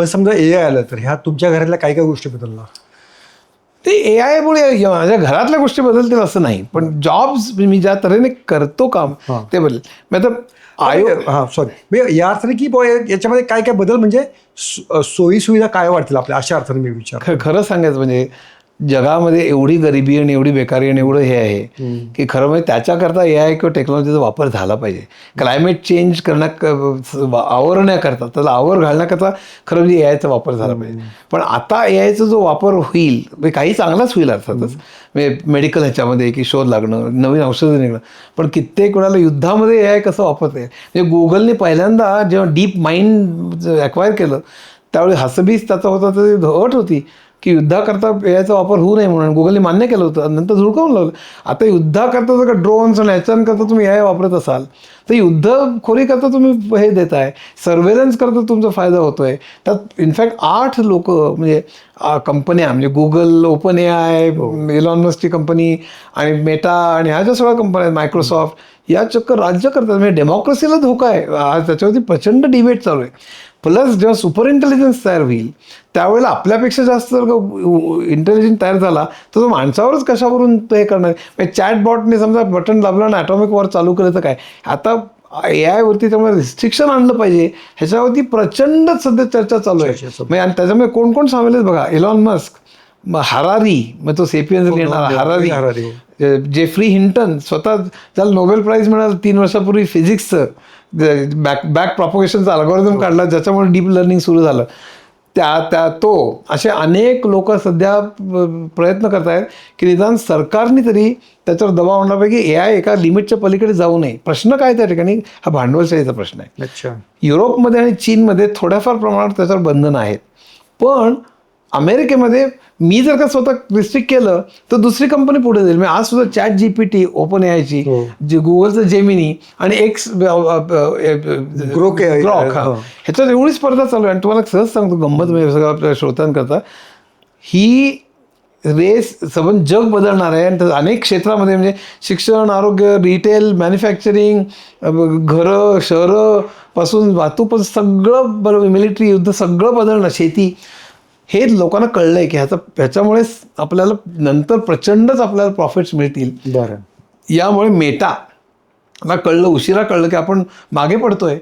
पण समजा ए आय आलं तर ह्या तुमच्या घरातल्या काय काय गोष्टी बदलणार? ते ए आयमुळे माझ्या घरातल्या गोष्टी बदलतील असं नाही. पण जॉब्स मी ज्या तऱ्हेने करतो काम. ते बदल. मी आता आयोग हा सॉरी म्हणजे या अर्थाने की याच्यामध्ये काय काय बदल म्हणजे सोयी सुविधा काय वाढतील आपल्या? अशा अर्थाने मी विचार खरं सांगायचं म्हणजे जगामध्ये एवढी गरिबी आणि एवढी बेकारी आणि एवढं हे आहे की खरं म्हणजे त्याच्याकरता ए आय किंवा टेक्नॉलॉजीचा वापर झाला पाहिजे. क्लायमेट चेंज करण्या आवरण्याकरता त्याला आवर घालण्याकरता खरं म्हणजे ए आयचा वापर झाला पाहिजे. पण आता ए आयचा जो वापर होईल म्हणजे काही चांगलाच होईल अर्थातच. म्हणजे मेडिकल ह्याच्यामध्ये की शोध लागणं नवीन औषधं निघणं. पण कित्येक वेळाला युद्धामध्ये ए आय कसं वापरते म्हणजे गुगलने पहिल्यांदा जेव्हा डीप माइंड अक्वायर केलं त्यावेळी हसबीस त्याचा होता तर अट होती. की युद्धाकरता याचा वापर होऊ नये म्हणून. गुगलने मान्य केलं होतं. नंतर झुळकावून लावलं. आता युद्धाकरता जर का ड्रोन्स आणि ह्याच्याकरता तुम्ही ए वापरत असाल तर युद्धखोरीकरता तुम्ही हे देताय. सर्वेलन्स करता तुमचा फायदा होतोय. त्यात इनफॅक्ट आठ लोक म्हणजे कंपन्या म्हणजे Google open A I Elon मस्कची कंपनी आणि मेटा आणि ह्या ज्या सगळ्या कंपन्या आहेत मायक्रोसॉफ्ट या चक्क राज्य करतात म्हणजे डेमोक्रेसीला धोका आहे. आज त्याच्यावरती प्रचंड डिबेट चालू आहे. प्लस जेव्हा सुपर इंटेलिजन्स तयार होईल त्यावेळेला आपल्यापेक्षा जास्त जर का इंटेलिजन्स तयार झाला तर तो माणसावरच कशावरून तो हे करणार? म्हणजे चॅट बॉटने समजा बटन दाबलं आणि ॲटॉमिक वॉर चालू केलं तर काय? आता ए आयवरती त्यामुळे रिस्ट्रिक्शन आणलं पाहिजे. ह्याच्यावरती प्रचंड सध्या चर्चा चालू आहे. म्हणजे आणि त्याच्यामुळे कोण कोण सामील आहेत बघा इलॉन मस्क मग हरारी मग तो सेपियन्स लिहिणारा हरारी. हरारी, हो. जेफ्री हिंटन स्वतः त्याला नोबेल प्राईज मिळालं तीन वर्षापूर्वी फिजिक्सचं बॅक बॅक प्रॉपोगेशनचा अल्गोरिदम काढला ज्याच्यामुळे डीप लर्निंग सुरू झालं. त्या त्या तो असे अनेक लोक सध्या प्रयत्न करत आहेत की निदान सरकारने तरी त्याच्यावर दबाव आणण्यापैकी ए आय एका लिमिटच्या पलीकडे जाऊ नये. प्रश्न काय त्या ठिकाणी? हा भांडवलशाहीचा प्रश्न आहे. अच्छा. युरोपमध्ये आणि चीनमध्ये थोड्याफार प्रमाणात त्याच्यावर बंधनं आहेत. पण अमेरिकेमध्ये मी जर का स्वतः रिस्ट्रिक्ट केलं तर दुसरी कंपनी पुढे जाईल मी आज सुद्धा chat G P T open एआयची हो. जे गुगलचं जेमिनी आणि एक्स ग्रॉक हो. ह्याच्यात एवढी स्पर्धा चालू आहे आणि तुम्हाला सहज सांगतो गंमत म्हणजे सगळं आपल्या श्रोत्यांकरता ही रेस सबंध जग बदलणार आहे आणि अनेक क्षेत्रामध्ये म्हणजे शिक्षण आरोग्य रिटेल मॅन्युफॅक्चरिंग घरं शहरं पासून वाहतूक पण सगळं बरं मिलिटरी युद्ध सगळं बदलणं शेती हे लोकांना कळलं आहे की ह्याचा ह्याच्यामुळेच आपल्याला नंतर प्रचंडच आपल्याला प्रॉफिट्स मिळतील. बरं. यामुळे मेटा मला कळलं उशिरा कळलं की आपण मागे पडतोय.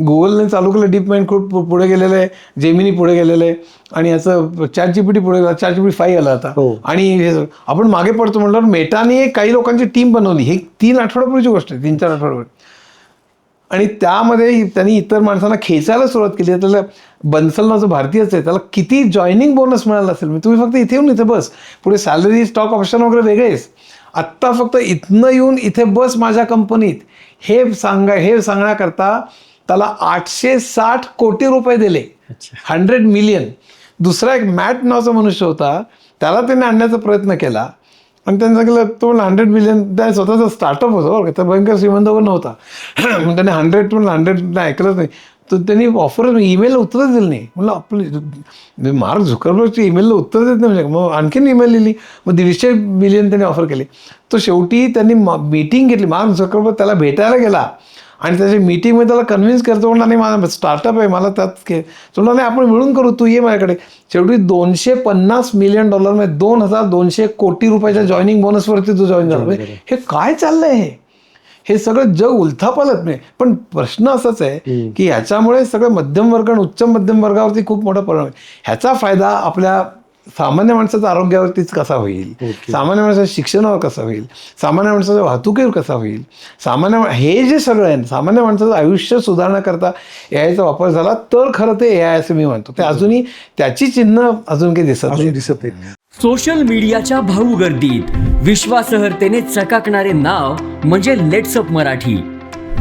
गुगलने चालू केलं डीप माइंड खूप पुढे गेलेलं आहे. जेमिनी पुढे गेलेलं आहे. आणि याचं चॅट जीपीटी पुढे गेला चॅट जीपीटी फाईव्ह आला आता. हो. आणि हे. आपण मागे पडतो म्हटल्यावर मेटाने काही लोकांची टीम बनवली. ही तीन आठवड्यापूर्वीची गोष्ट आहे. तीन चार आठवड्यापूर्वी. आणि त्यामध्ये त्यांनी इतर माणसांना खेचायला सुरुवात केली. त्याला बन्सल नावाचं भारतीयच आहे. त्याला किती जॉईनिंग बोनस मिळाला असेल? म्हणजे तुम्ही फक्त इथे येऊन इथे बस. पुढे सॅलरी स्टॉक ऑप्शन वगैरे वेगळेच. आत्ता फक्त इथनं येऊन इथे बस माझ्या कंपनीत हे सांगा हे सांगण्याकरता त्याला आठशे साठ कोटी रुपये दिले. हंड्रेड मिलियन दुसरा एक मॅट नावाचा मनुष्य होता. त्याला त्याने आणण्याचा प्रयत्न केला. आणि त्यांनी सांगितलं तो म्हणला हंड्रेड मिलियन त्या स्वतःचा स्टार्टअप होतं बरं का, तर भयंकर श्रीमंत पण नव्हता. मग त्यांनी हंड्रेड म्हणलं हंड्रेड ऐकलंच नाही. तर त्यांनी ऑफर ईमेलला उत्तरच दिलं नाही. म्हणलं आपलं मार्क झुकरबर्गची ईमेलला उत्तर देत नाही. म्हणजे मग आणखीन ईमेल लिहिली. मग दीडशे मिलियन त्यांनी ऑफर केली. तो शेवटी त्यांनी मीटिंग घेतली. मार्क झुकरबर्ग त्याला भेटायला गेला. आणि त्याच्या मीटिंगमध्ये त्याला कन्व्हिन्स करतो म्हणला नाही माझा स्टार्टअप आहे मला त्यात के तो म्हणला, नाही आपण मिळून करू तू ये माझ्याकडे. शेवटी दोनशे पन्नास मिलियन डॉलरमध्ये दोन हजार दोनशे कोटी रुपयाच्या जॉईनिंग बोनसवरती तू जॉईन झाला. म्हणजे हे काय चाललंय हे? हे सगळं जग उलथापालत नाही. पण प्रश्न असाच आहे की ह्याच्यामुळे सगळं मध्यम वर्ग आणि उच्च मध्यम वर्गावरती खूप मोठा परिणाम आहे. ह्याचा फायदा आपल्या सामान्य माणसाच्या आरोग्यावरतीच कसा होईल? सामान्य माणसाच्या शिक्षणावर कसा होईल? सामान्य माणसाच्या वाहतुकीवर कसा होईल? सामान्य हे जे सगळं आहे सामान्य माणसाचं आयुष्य सुधारण्याकरता ए आयचा वापर झाला तर खरं ते ए आय असं मी म्हणतो. ते अजूनही त्याची चिन्ह अजून काही दिसत दिसत नाही. सोशल मीडियाच्या भाऊ गर्दीत विश्वासहर्तेने चकाकणारे नाव म्हणजे लेट्सअप मराठी.